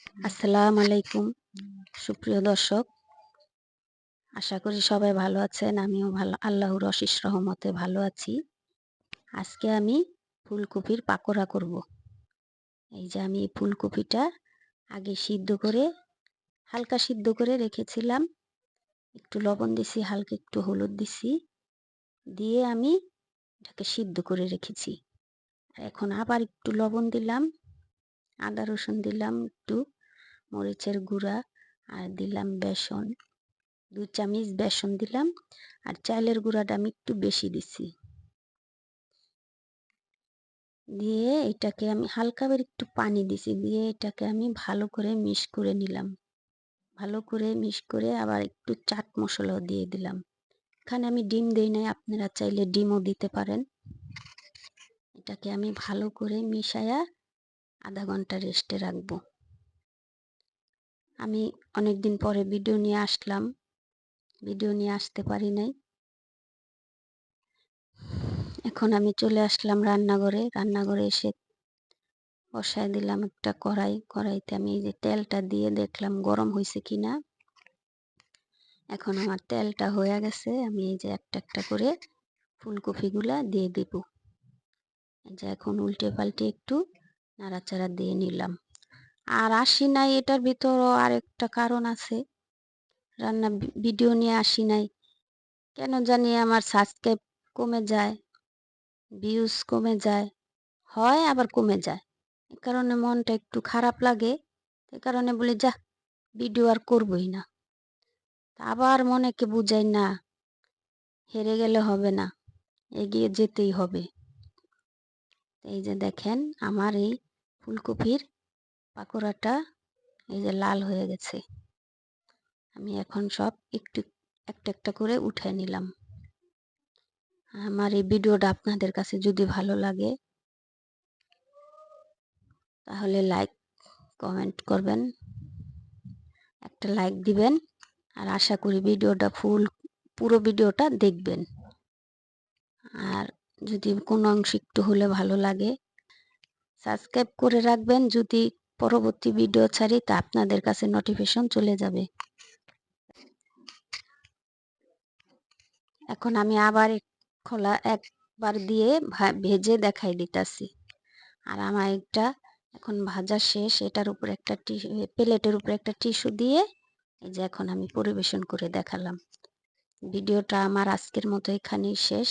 আসসালামু আলাইকুম। সুপ্রিয় দর্শক, আশা করি সবাই ভালো আছেন। আমিও ভালো, আল্লাহর অশেষ রহমতে ভালো আছি। আজকে আমি ফুলকপির পাকোড়া করব। এই যে আমি ফুলকপিটা আগে সিদ্ধ করে, হালকা সিদ্ধ করে রেখেছিলাম। একটু লবণ দিছি, হালকা একটু হলুদ দিছি। দিয়ে আমি এটাকে সিদ্ধ করে রেখেছি। এখন আবার একটু লবণ দিলাম। আদা রসুন দিলাম একটু, মরিচের গুঁড়া, আর দিলাম বেসন। দু চামচ বেসন দিলাম, আর চালের গুঁড়াটা আমি একটু বেশি দিছি। দিয়ে এটাকে আমি হালকা করে একটু পানি দিছি, দিয়ে এটাকে আমি ভালো করে মিক্স করে নিলাম। ভালো করে মিক্স করে আবার একটু চাট মশলাও দিয়ে দিলাম। এখানে আমি ডিম দিই নাই, আপনারা চাইলে ডিমও দিতে পারেন। এটাকে আমি ভালো করে মিশায়া আধা ঘণ্টা রেস্টে রাখব। আমি অনেক দিন পরে ভিডিও নিয়ে আসলাম। ভিডিও নিয়ে আসতে পারি নাই। এখন আমি চলে আসলাম রান্নাঘরে। রান্নাঘরে এসে বসায় দিলাম একটা কড়াই। কড়াইতে আমি এই যে তেলটা দিয়ে দেখলাম গরম হয়েছে কিনা। এখন আমার তেলটা হয়ে গেছে। আমি এই যে একটা একটা করে ফুলকপিগুলা দিয়ে দেব। এই যে এখন উল্টে পাল্টে একটু নাড়াচাড়া দিয়ে নিলাম। আর আসি নাই এটার ভিতরও আরেকটা কারণ আছে। রান্না ভিডিও নিয়ে আসি নাই। কেন জানি আমার সাবস্ক্রাইব কমে যায় ভিউজ কমে যায়, হয় আবার কমে যায়। এ কারণে মনটা একটু খারাপ লাগে, এ কারণে বলি যা ভিডিও আর করবই না। আবার মনেকে বুঝাই, না, হেরে গেলে হবে না, এগিয়ে যেতেই হবে। এই যে দেখেন, আমার এই ফুলকপির পাকোড়াটা এই যে লাল হয়ে গেছে। আমি এখন সব একটু, একটা একটা করে উঠে নিলাম। আমার এই ভিডিওটা আপনাদের কাছে যদি ভালো লাগে, তাহলে লাইক, কমেন্ট করবেন, একটা লাইক দিবেন, আর আশা করি ভিডিওটা ফুল, পুরো ভিডিওটা দেখবেন। আর যদি কোনো অংশ একটু হলে ভালো লাগে। সাবস্ক্রাইব করে রাখবেন, যদি পরবর্তী ভিডিও ছাড়ি তা আপনাদের কাছে নোটিফিকেশন চলে যাবে। এখন আমি আবার খোলা একবার দিয়ে ভেজে দেখাই দিতাছি। আর আমার একটা এখন ভাজা শেষ, এটার উপর একটা প্লেটের উপর একটা টিস্যু দিয়ে এই যে এখন আমি পরিবেশন করে দেখালাম। ভিডিওটা আমার আজকের মতো এখানেই শেষ।